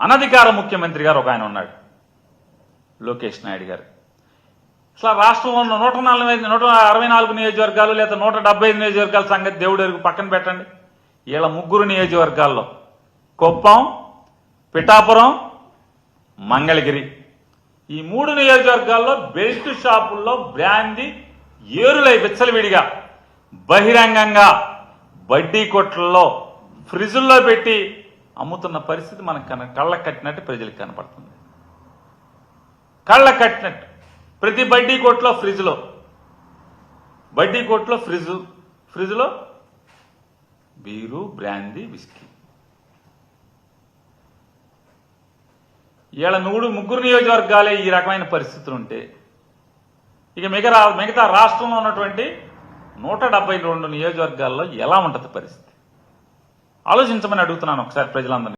అనధికార ముఖ్యమంత్రి గారు ఒక ఆయన ఉన్నాడు. లోకేష్ నాయుడు గారు. అసలు రాష్ట్రంలో ఉన్న నూట నలభై నూట అరవై నాలుగు నియోజకవర్గాలు లేదా నూట డెబ్బై ఐదు నియోజకవర్గాల సంగతి దేవుడు ఎరుగు పక్కన పెట్టండి. వీళ్ళ ముగ్గురు నియోజకవర్గాల్లో కుప్పం పిఠాపురం మంగళగిరి. ఈ మూడు నియోజకవర్గాల్లో బెల్ట్ షాపుల్లో బ్రాంది ఏరులై విచ్చలవిడిగా బహిరంగంగా వడ్డీ కొట్లలో ఫ్రిజుల్లో పెట్టి అమ్ముతున్న పరిస్థితి మనకు కన కళ్ళ కట్టినట్టు ప్రజలకు కనపడుతుంది. కళ్ళ కట్టినట్టు. ప్రతి బడ్డీ కొట్లో ఫ్రిడ్జ్లో బడ్డీ కొట్లో ఫ్రిడ్జ్ ఫ్రిడ్జ్లో బీరు బ్రాందీ విస్కీ. ఇవాళ మూడు ముగ్గురు నియోజకవర్గాలే ఈ రకమైన పరిస్థితులు ఉంటే ఇక మిగతా మిగతా రాష్ట్రంలో ఉన్నటువంటి నూట డెబ్బై రెండు నియోజకవర్గాల్లో ఎలా ఉంటుంది పరిస్థితి? ఆలోచించమని అడుగుతున్నాను ఒకసారి ప్రజలందరినీ.